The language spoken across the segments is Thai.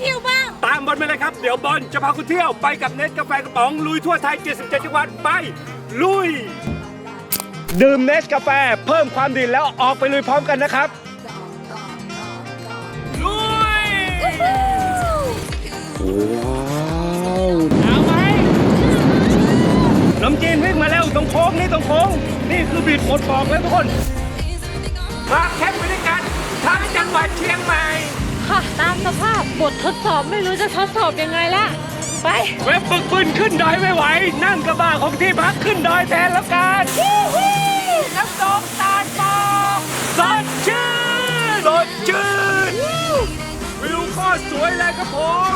เที่ยวบ้าง ตามบอลไปเลยครับ เดี๋ยวบอลจะพาคุณเที่ยวไปกับเน็ตกาแฟกระป๋อง ลุยทั่วไทย 77 จังหวัดไป ลุย ดื่มเนสกาแฟเพิ่มความดื่มแล้วออกไปลุยพร้อมกันนะครับ ลุยว้าวเอาไหมน้ำจีนวิ่งมาแล้วตรงโค้งนี่ตรงโค้ง นี่คือบีดหมดบอกแล้วทุกคนมาแคมป์ไปด้วยกันทั้งจังหวัดเชียงใหม่ ค่ะ ตามสภาพบททดสอบไม่รู้จะทดสอบยังไงละ ไป เว็บปึกปืนขึ้นดอยไม่ไหว นั่งกระบะของที่พักขึ้นดอยแทนแล้วกันน้ำตกตาดปอกสดชื่นสดชื่นวิวโคตรสวยเลยครับผม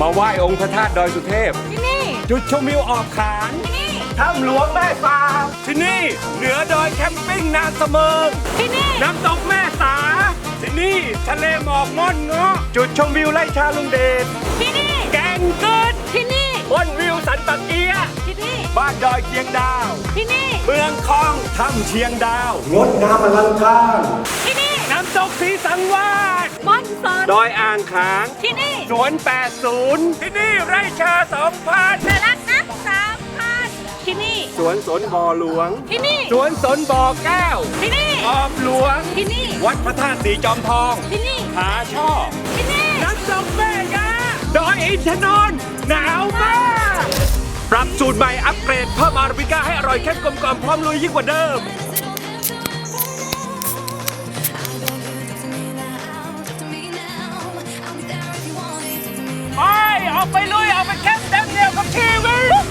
มาไหว้องค์พระธาตุดอยสุเทพ ที่นี่จุดชมวิวออกขานที่นี่ถ้ำหลวงแม่สาที่นี่เหนือดอยแคมปิ้งนางเสมิงที่นี่น้ำตกแม่สา ที่นี่ทะเลหมอกม่อนเงาะจุดชมวิวไล่ชาลุงเดชที่นี่แกงเกิดที่นี่บนวิวสันปะเกียที่นี่บ้านดอยเคียงดาว ที่นี่เมืองคองถ้ำเชียงดาว งดงามอลังการ ที่นี่น้ำตกสีสังวาสมอนสอนดอยอ่างขาง ที่นี่สวน 80 ที่นี่ไร่ชา 2,000น่ารักนะสามพันที่นี่ สวนสนบ่อหลวง ที่นี่ สวนสนบ่อแก้ว ที่นี่ ออมหลวง ที่นี่ วัดพระธาตุสีจอมทอง ที่นี่ผาช่อ ที่นี่ น้ำตกแม่ยาดอยอินทนนท์หนาวมาก ปรับสูตรใหม่อัปเกรดเพิ่มอาราบิก้าให้อร่อยเข้มกลมกล่อมพร้อมลุยยิ่งกว่าเดิม ออกไปลุยออกไปแคมป์เต็มเดียวกับชีวิต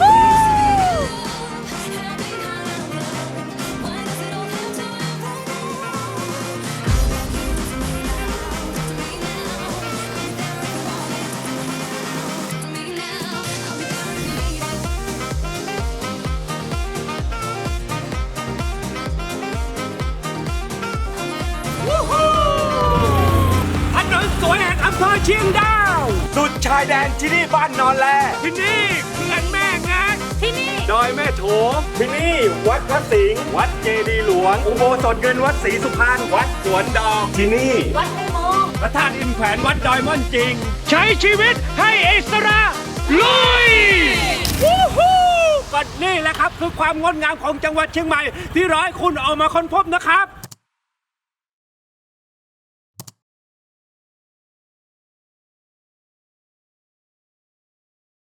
ถนนสวยแห่งอำเภอเชียงดาว สุดชายแดนที่นี่บ้านนอนแล ที่นี่เขื่อนแม่งัดที่นี่ ดอยแม่โถที่นี่วัดพระสิงห์วัดเจดีย์หลวง อุโบสถเงินวัดศรีสุพรรณวัดสวนดอกที่นี่ วัดไอโมงพระธาตุอินแขวนวัดดอยม่อนจริง ใช้ชีวิตให้อิสระลุยวู้ฮู้ก็นี่แหละครับ คือความงดงามของจังหวัดเชียงใหม่ ที่ร้อยคุณเออกมาค้นพบนะครับ